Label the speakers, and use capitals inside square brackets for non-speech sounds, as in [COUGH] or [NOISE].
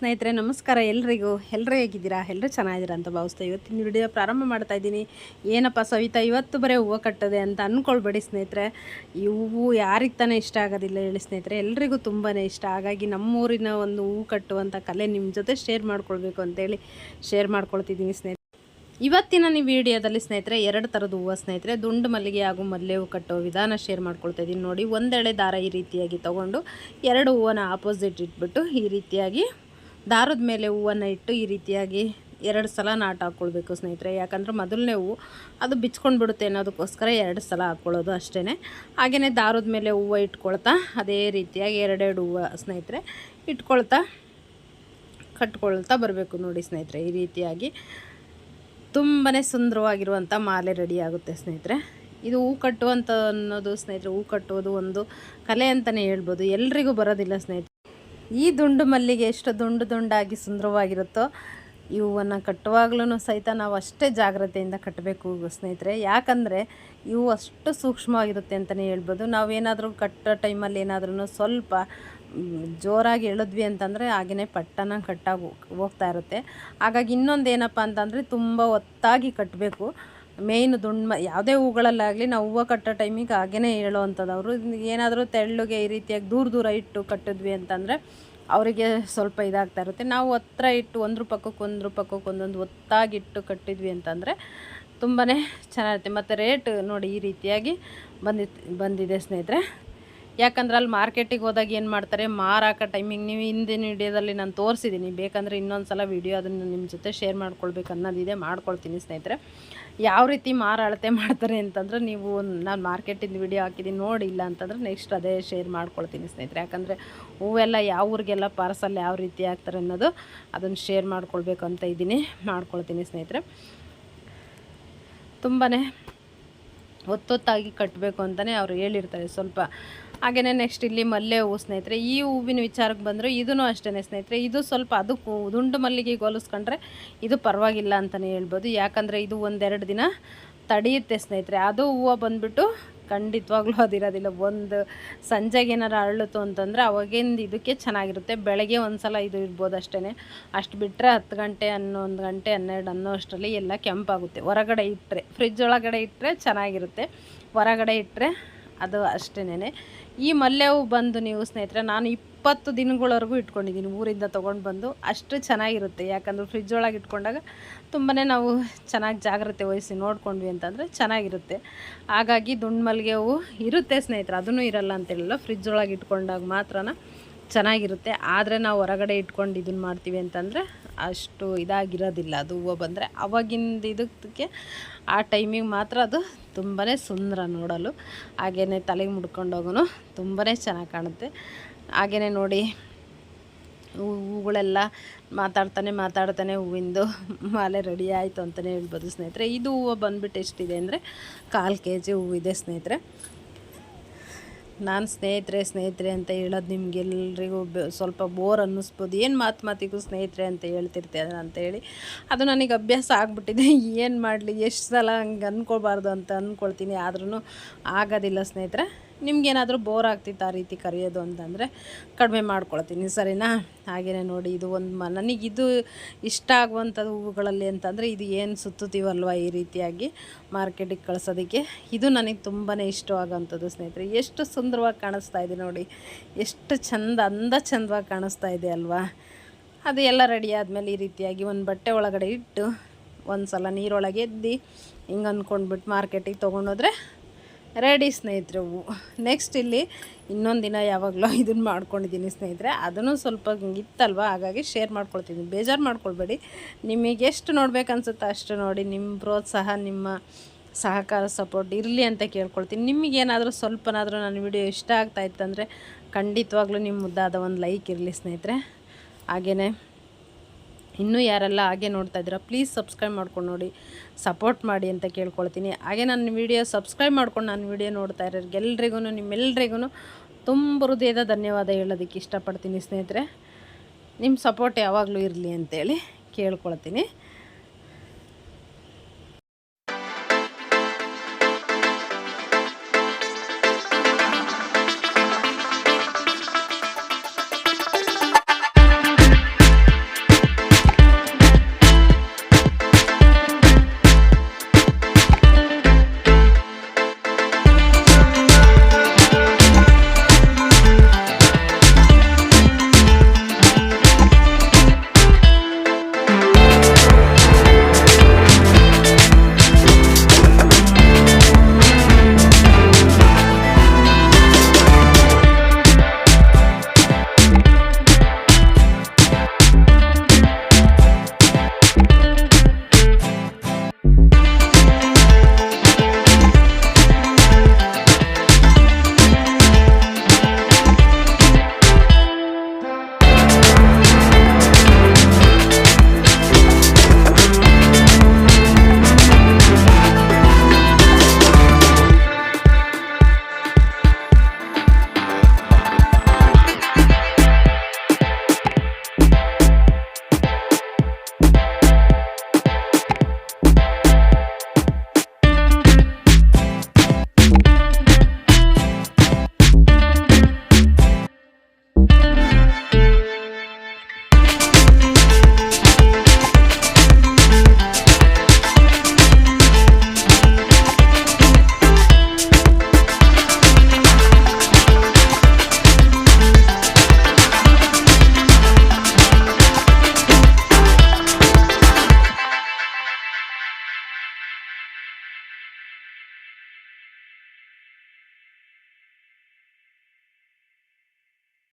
Speaker 1: ಸ್ನೇಹಿತರೆ, ನಮಸ್ಕಾರ ಎಲ್ರಿಗೂ. ಎಲ್ಲರೂ ಹೇಗಿದ್ದೀರಾ? ಎಲ್ಲರೂ ಚೆನ್ನಾಗಿದ್ದೀರಾ ಅಂತ ಭಾವಿಸ್ತಾ ಇವತ್ತಿನ ವಿಡಿಯೋ ಪ್ರಾರಂಭ ಮಾಡ್ತಾ ಇದ್ದೀನಿ. ಏನಪ್ಪ ಸವಿತಾ, ಇವತ್ತು ಬರೀ ಹೂವು ಕಟ್ಟದೆ ಅಂತ ಅಂದ್ಕೊಳ್ಬೇಡಿ ಸ್ನೇಹಿತರೆ. ಈ ಹೂವು ಯಾರಿಗೆ ತಾನೇ ಇಷ್ಟ ಆಗೋದಿಲ್ಲ ಹೇಳಿ ಸ್ನೇಹಿತರೆ. ಎಲ್ರಿಗೂ ತುಂಬಾ ಇಷ್ಟ. ಹಾಗಾಗಿ ನಮ್ಮೂರಿನ ಒಂದು ಹೂವು ಕಟ್ಟುವಂಥ ಕಲೆ ನಿಮ್ಮ ಜೊತೆ ಶೇರ್ ಮಾಡ್ಕೊಳ್ಬೇಕು ಅಂತೇಳಿ ಶೇರ್ ಮಾಡ್ಕೊಳ್ತಿದ್ದೀನಿ ಸ್ನೇಹಿತರೆ. ಇವತ್ತಿನ ನೀವು ವಿಡಿಯೋದಲ್ಲಿ ಸ್ನೇಹಿತರೆ, ಎರಡು ಥರದ ಹೂವು ಸ್ನೇಹಿತರೆ. ದುಂಡು ಮಲ್ಲಿಗೆ ಹಾಗೂ ಮಲ್ಲೆ ಹೂವು ಕಟ್ಟೋ ವಿಧಾನ ಶೇರ್ ಮಾಡ್ಕೊಳ್ತಾ ಇದ್ದೀನಿ. ನೋಡಿ, ಒಂದೆಳೆ ದಾರ ಈ ರೀತಿಯಾಗಿ ತೊಗೊಂಡು ಎರಡು ಹೂವನ್ನ ಆಪೋಸಿಟ್ ಇಟ್ಬಿಟ್ಟು ಈ ರೀತಿಯಾಗಿ ದಾರದ ಮೇಲೆ ಹೂವನ್ನು ಇಟ್ಟು ಈ ರೀತಿಯಾಗಿ ಎರಡು ಸಲ ನಾಟ ಹಾಕ್ಕೊಳ್ಬೇಕು ಸ್ನೇಹಿತರೆ. ಯಾಕಂದರೆ ಮೊದಲನೇ ಹೂವು ಅದು ಬಿಚ್ಕೊಂಡು ಬಿಡುತ್ತೆ ಅನ್ನೋದಕ್ಕೋಸ್ಕರ ಎರಡು ಸಲ ಹಾಕ್ಕೊಳ್ಳೋದು ಅಷ್ಟೇ ಹಾಗೆಯೇ ದಾರದ ಮೇಲೆ ಹೂವು ಇಟ್ಕೊಳ್ತಾ ಅದೇ ರೀತಿಯಾಗಿ ಎರಡೆರಡು ಹೂವು ಸ್ನೇಹಿತರೆ ಇಟ್ಕೊಳ್ತಾ ಕಟ್ಕೊಳ್ತಾ ಬರಬೇಕು ನೋಡಿ ಸ್ನೇಹಿತರೆ. ಈ ರೀತಿಯಾಗಿ ತುಂಬಾ ಸುಂದರವಾಗಿರುವಂಥ ಮಾಲೆ ರೆಡಿ ಆಗುತ್ತೆ ಸ್ನೇಹಿತರೆ. ಇದು ಹೂ ಕಟ್ಟುವಂಥ ಅನ್ನೋದು ಸ್ನೇಹಿತರೆ, ಹೂ ಕಟ್ಟುವುದು ಒಂದು ಕಲೆ ಅಂತಲೇ ಹೇಳ್ಬೋದು. ಎಲ್ರಿಗೂ ಬರೋದಿಲ್ಲ ಸ್ನೇಹಿತರೆ. ಈ ದುಂಡು ಮಲ್ಲಿಗೆ ಎಷ್ಟು ದುಂಡು ದುಂಡಾಗಿ ಸುಂದರವಾಗಿರುತ್ತೋ ಈ ಹೂವನ್ನು ಕಟ್ಟುವಾಗ್ಲೂ ಸಹಿತ ನಾವು ಅಷ್ಟೇ ಜಾಗ್ರತೆಯಿಂದ ಕಟ್ಟಬೇಕು ಸ್ನೇಹಿತರೆ. ಯಾಕಂದರೆ ಇವು ಅಷ್ಟು ಸೂಕ್ಷ್ಮವಾಗಿರುತ್ತೆ ಅಂತಲೇ ಹೇಳ್ಬೋದು. ನಾವೇನಾದರೂ ಕಟ್ಟೋ ಟೈಮಲ್ಲಿ ಏನಾದ್ರೂ ಸ್ವಲ್ಪ ಜೋರಾಗಿ ಎಳಿದ್ವಿ ಅಂತಂದರೆ ಹಾಗೆಯೇ ಪಟ್ಟನ ಕಟ್ಟಾಗಿ ಹೋಗ್ತಾ ಇರುತ್ತೆ. ಹಾಗಾಗಿ ಇನ್ನೊಂದು ಏನಪ್ಪ ಅಂತಂದರೆ ತುಂಬ ಒತ್ತಾಗಿ ಕಟ್ಟಬೇಕು ಮೇಯ್ನ್ ದುಂಡು ಯಾವುದೇ ಹೂಗಳಲ್ಲಾಗಲಿ ನಾವು ಹೂವು ಕಟ್ಟೋ ಟೈಮಿಗೆ ಹಾಗೇ ಅವರು ಏನಾದರೂ ತೆಳ್ಳಗೆ ಈ ರೀತಿಯಾಗಿ ದೂರ ದೂರ ಇಟ್ಟು ಕಟ್ಟಿದ್ವಿ ಅಂತಂದರೆ ಅವರಿಗೆ ಸ್ವಲ್ಪ ಇದಾಗ್ತಾ ಇರುತ್ತೆ. ನಾವು ಹತ್ರ ಇಟ್ಟು ಒಂದು ಪಕ್ಕಕ್ಕೆ ಒಂದು ಪಕ್ಕಕ್ಕೆ ಒಂದೊಂದು ಒತ್ತಾಗಿಟ್ಟು ಕಟ್ಟಿದ್ವಿ ಅಂತಂದರೆ ತುಂಬಾ ಚೆನ್ನಾಗಿರುತ್ತೆ ಮತ್ತು ರೇಟ್ ನೋಡಿ ಈ ರೀತಿಯಾಗಿ ಬಂದಿತ್ತು ಬಂದಿದೆ ಸ್ನೇಹಿತರೆ. ಯಾಕಂದ್ರೆ ಅಲ್ಲಿ ಮಾರ್ಕೆಟಿಗೆ ಹೋದಾಗ ಏನು ಮಾಡ್ತಾರೆ ಮಾರಾಕ ಟೈಮಿಂಗ್ ನೀವು ಹಿಂದಿನ ವಿಡಿಯೋದಲ್ಲಿ ನಾನು ತೋರಿಸಿದ್ದೀನಿ ಬೇಕಂದರೆ ಇನ್ನೊಂದು ಸಲ ವಿಡಿಯೋ ಅದನ್ನು ನಿಮ್ಮ ಜೊತೆ ಶೇರ್ ಮಾಡ್ಕೊಳ್ಬೇಕು ಅನ್ನೋದಿದೆ ಮಾಡ್ಕೊಳ್ತೀನಿ ಸ್ನೇಹಿತರೆ. ಯಾವ ರೀತಿ ಮಾರ ಅಳತೆ ಮಾಡ್ತಾರೆ ಅಂತಂದ್ರೆ ನೀವು ನಾನು ಮಾರ್ಕೆಟಿಂದ ವಿಡಿಯೋ ಹಾಕಿದ್ದೀನಿ ನೋಡಿಲ್ಲ ಅಂತಂದ್ರೆ ನೆಕ್ಸ್ಟ್ ಅದೇ ಶೇರ್ ಮಾಡ್ಕೊಳ್ತೀನಿ ಸ್ನೇಹಿತರೆ. ಯಾಕಂದರೆ ಹೂವೆಲ್ಲ ಯಾವ ಊರಿಗೆಲ್ಲ ಪಾರ್ಸಲ್ ಯಾವ ರೀತಿ ಹಾಕ್ತಾರೆ ಅನ್ನೋದು ಅದನ್ನು ಶೇರ್ ಮಾಡ್ಕೊಳ್ಬೇಕು ಅಂತ ಇದ್ದೀನಿ ಮಾಡ್ಕೊಳ್ತೀನಿ ಸ್ನೇಹಿತರೆ. ತುಂಬಾ ಒತ್ತೊತ್ತಾಗಿ ಕಟ್ಟಬೇಕು ಅಂತಲೇ ಅವರು ಹೇಳಿರ್ತಾರೆ. ಸ್ವಲ್ಪ ಹಾಗೆಯೇ ನೆಕ್ಸ್ಟ್ ಇಲ್ಲಿ ಮಲ್ಲೆ ಹೂವು ಸ್ನೇಹಿತರೆ, ಈ ಹೂವಿನ ವಿಚಾರಕ್ಕೆ ಬಂದರೆ ಇದೂ ಅಷ್ಟೇ ಸ್ನೇಹಿತರೆ, ಇದು ಸ್ವಲ್ಪ ಅದಕ್ಕೂ ದುಂಡು ಮಲ್ಲಿಗೆ ಹೋಲಿಸ್ಕೊಂಡ್ರೆ ಇದು ಪರವಾಗಿಲ್ಲ ಅಂತಲೇ ಹೇಳ್ಬೋದು. ಯಾಕಂದರೆ ಇದು ಒಂದೆರಡು ದಿನ ತಡೆಯುತ್ತೆ ಸ್ನೇಹಿತರೆ. ಅದು ಹೂವು ಬಂದುಬಿಟ್ಟು ಖಂಡಿತವಾಗ್ಲೂ ಅದಿರೋದಿಲ್ಲ. ಒಂದು ಸಂಜೆಗೆ ಏನಾರು ಅರಳಿತು ಅಂತಂದರೆ ಅವಾಗಿಂದ ಇದಕ್ಕೆ ಚೆನ್ನಾಗಿರುತ್ತೆ. ಬೆಳಗ್ಗೆ ಒಂದು ಸಲ ಇದು ಇರ್ಬೋದು ಅಷ್ಟೇ ಅಷ್ಟು ಬಿಟ್ಟರೆ ಹತ್ತು ಗಂಟೆ ಹನ್ನೊಂದು ಗಂಟೆ ಹನ್ನೆರಡು ಅನ್ನೋ ಅಷ್ಟರಲ್ಲಿ ಎಲ್ಲ ಕೆಂಪಾಗುತ್ತೆ. ಹೊರಗಡೆ ಇಟ್ಟರೆ ಫ್ರಿಜ್ ಒಳಗಡೆ ಇಟ್ಟರೆ ಚೆನ್ನಾಗಿರುತ್ತೆ. ಹೊರಗಡೆ ಇಟ್ಟರೆ ಅದು ಅಷ್ಟೇನೆ ಈ ಮಲ್ಲೆ ಹೂ ಬಂದು ನೀವು ಸ್ನೇಹಿತರೆ, ನಾನು ಇಪ್ಪತ್ತು ದಿನಗಳವರೆಗೂ ಇಟ್ಕೊಂಡಿದ್ದೀನಿ ಊರಿಂದ ತೊಗೊಂಡು ಬಂದು. ಅಷ್ಟು ಚೆನ್ನಾಗಿರುತ್ತೆ. ಯಾಕಂದ್ರೆ ಫ್ರಿಜ್ ಒಳಗೆ ಇಟ್ಕೊಂಡಾಗ ತುಂಬಾ ನಾವು ಚೆನ್ನಾಗಿ ಜಾಗ್ರತೆ ವಹಿಸಿ ನೋಡ್ಕೊಂಡ್ವಿ ಅಂತಂದರೆ ಚೆನ್ನಾಗಿರುತ್ತೆ. ಹಾಗಾಗಿ ದುಂಡು ಮಲ್ಲಿಗೆ ಹೂವು ಇರುತ್ತೆ ಸ್ನೇಹಿತರೆ. ಅದನ್ನು ಇರಲ್ಲ ಅಂತೇಳಿಲ್ಲ. ಫ್ರಿಜ್ ಒಳಗೆ ಇಟ್ಕೊಂಡಾಗ ಮಾತ್ರನ ಚೆನ್ನಾಗಿರುತ್ತೆ. ಆದರೆ ನಾವು ಹೊರಗಡೆ ಇಟ್ಕೊಂಡು ಇದನ್ನು ಮಾಡ್ತೀವಿ ಅಂತಂದರೆ ಅಷ್ಟು ಇದಾಗಿರೋದಿಲ್ಲ. ಅದು ಹೂವು ಬಂದರೆ ಅವಾಗಿಂದ ಇದಕ್ಕೆ ಆ ಟೈಮಿಗೆ ಮಾತ್ರ ಅದು ತುಂಬಾ ಸುಂದರ ನೋಡಲು. ಹಾಗೆಯೇ ತಲೆಗೆ ಮುಡ್ಕೊಂಡೋಗೂ ತುಂಬಾ ಚೆನ್ನಾಗಿ ಕಾಣುತ್ತೆ. ಹಾಗೆಯೇ ನೋಡಿ ಹೂಗಳೆಲ್ಲ ಮಾತಾಡ್ತಾನೆ ಮಾತಾಡ್ತಾನೆ ಹೂವಿಂದು ಮಾಲೆ ರೆಡಿ ಆಯಿತು ಅಂತಲೇ ಹೇಳ್ಬೋದು ಸ್ನೇಹಿತರೆ. ಇದು ಹೂವು ಬಂದುಬಿಟ್ಟು ಎಷ್ಟಿದೆ ಅಂದರೆ ಕಾಲು ಕೆ ಜಿ ಹೂವಿದೆ ಸ್ನೇಹಿತರೆ. ನಾನು ಸ್ನೇಹಿತರೆ ಸ್ನೇಹಿತರೆ ಅಂತ ಹೇಳೋದು ನಿಮಗೆಲ್ಲರಿಗೂ ಸ್ವಲ್ಪ ಬೋರ್ ಅನ್ನಿಸ್ಬೋದು. ಏನು ಮಾತು ಮಾತಿಗೂ ಸ್ನೇಹಿತರೆ ಅಂತ ಹೇಳ್ತಿರ್ತೀರ ಅಂತ ಹೇಳಿ. ಅದು ನನಗೆ ಅಭ್ಯಾಸ ಆಗಿಬಿಟ್ಟಿದೆ. [LAUGHS] ಏನು ಮಾಡಲಿ? ಎಷ್ಟು ಸಲ ಹಂಗೆ ಅಂದ್ಕೊಳ್ಬಾರ್ದು ಅಂತ ಅಂದ್ಕೊಳ್ತೀನಿ ಆದ್ರೂ ಆಗೋದಿಲ್ಲ ಸ್ನೇಹಿತರೆ. ನಿಮ್ಗೇನಾದರೂ ಬೋರ್ ಆಗ್ತಿತ್ತು ಆ ರೀತಿ ಕರೆಯೋದು ಅಂತಂದರೆ ಕಡಿಮೆ ಮಾಡ್ಕೊಳ್ತೀನಿ. ಸರಿನಾ? ಹಾಗೆಯೇ ನೋಡಿ, ಇದು ಒಂದು ಮ ನನಗಿದು ಇಷ್ಟ ಆಗುವಂಥದ್ದು ಹೂವುಗಳಲ್ಲಿ ಅಂತಂದರೆ ಇದು ಏನು ಸುತ್ತುತ್ತೀವಲ್ವ ಈ ರೀತಿಯಾಗಿ ಮಾರ್ಕೆಟಿಗೆ ಕಳಿಸೋದಕ್ಕೆ. ಇದು ನನಗೆ ತುಂಬಾ ಇಷ್ಟವಾಗೋಂಥದ್ದು ಸ್ನೇಹಿತರೆ. ಎಷ್ಟು ಸುಂದರವಾಗಿ ಕಾಣಿಸ್ತಾ ಇದೆ ನೋಡಿ. ಎಷ್ಟು ಚಂದ, ಅಂದ ಚಂದವಾಗಿ ಕಾಣಿಸ್ತಾ ಇದೆ ಅಲ್ವಾ? ಅದು ಎಲ್ಲ ರೆಡಿ ಆದಮೇಲೆ ಈ ರೀತಿಯಾಗಿ ಒಂದು ಬಟ್ಟೆ ಒಳಗಡೆ ಇಟ್ಟು ಒಂದು ಸಲ ನೀರೊಳಗೆ ಎದ್ದು ಹಿಂಗೆ ಅಂದ್ಕೊಂಡ್ಬಿಟ್ಟು ಮಾರ್ಕೆಟಿಗೆ ತೊಗೊಂಡೋದ್ರೆ ರೆಡಿ ಸ್ನೇಹಿತರೆ. ನೆಕ್ಸ್ಟ್ ಇಲ್ಲಿ ಇನ್ನೊಂದು ದಿನ ಯಾವಾಗಲೂ ಇದನ್ನು ಮಾಡ್ಕೊಂಡಿದ್ದೀನಿ ಸ್ನೇಹಿತರೆ. ಅದನ್ನು ಸ್ವಲ್ಪ ಇತ್ತಲ್ವ ಹಾಗಾಗಿ ಶೇರ್ ಮಾಡ್ಕೊಳ್ತೀನಿ. ಬೇಜಾರು ಮಾಡ್ಕೊಳ್ಬೇಡಿ. ನಿಮಗೆ ಎಷ್ಟು ನೋಡ್ಬೇಕನ್ಸುತ್ತೆ ಅಷ್ಟು ನೋಡಿ ನಿಮ್ಮ ಪ್ರೋತ್ಸಾಹ, ನಿಮ್ಮ ಸಹಕಾರ ಸಪೋರ್ಟ್ ಇರಲಿ ಅಂತ ಕೇಳ್ಕೊಳ್ತೀನಿ. ನಿಮಗೇನಾದರೂ ಸ್ವಲ್ಪನಾದರೂ ನನ್ನ ವಿಡಿಯೋ ಇಷ್ಟ ಆಗ್ತಾ ಇತ್ತಂದರೆ ಖಂಡಿತವಾಗ್ಲೂ ನಿಮ್ಮ ಮುದ್ದಾದ ಒಂದು ಲೈಕ್ ಇರಲಿ ಸ್ನೇಹಿತರೆ. ಹಾಗೆಯೇ ಇನ್ನೂ ಯಾರೆಲ್ಲ ಹಾಗೆ ನೋಡ್ತಾ ಇದ್ದೀರಾ ಪ್ಲೀಸ್ ಸಬ್ಸ್ಕ್ರೈಬ್ ಮಾಡ್ಕೊಂಡು ನೋಡಿ ಸಪೋರ್ಟ್ ಮಾಡಿ ಅಂತ ಕೇಳ್ಕೊಳ್ತೀನಿ. ಹಾಗೆ ನನ್ನ ವಿಡಿಯೋ ಸಬ್ಸ್ಕ್ರೈಬ್ ಮಾಡ್ಕೊಂಡು ನಾನು ವಿಡಿಯೋ ನೋಡ್ತಾ ಇರೋರಿಗೆಲ್ರಿಗೂ ನಿಮ್ಮೆಲ್ರಿಗೂ ತುಂಬ ಹೃದಯದ ಧನ್ಯವಾದ ಹೇಳೋದಕ್ಕೆ ಇಷ್ಟಪಡ್ತೀನಿ ಸ್ನೇಹಿತರೆ. ನಿಮ್ಮ ಸಪೋರ್ಟ್ ಯಾವಾಗಲೂ ಇರಲಿ ಅಂತೇಳಿ ಕೇಳ್ಕೊಳ್ತೀನಿ.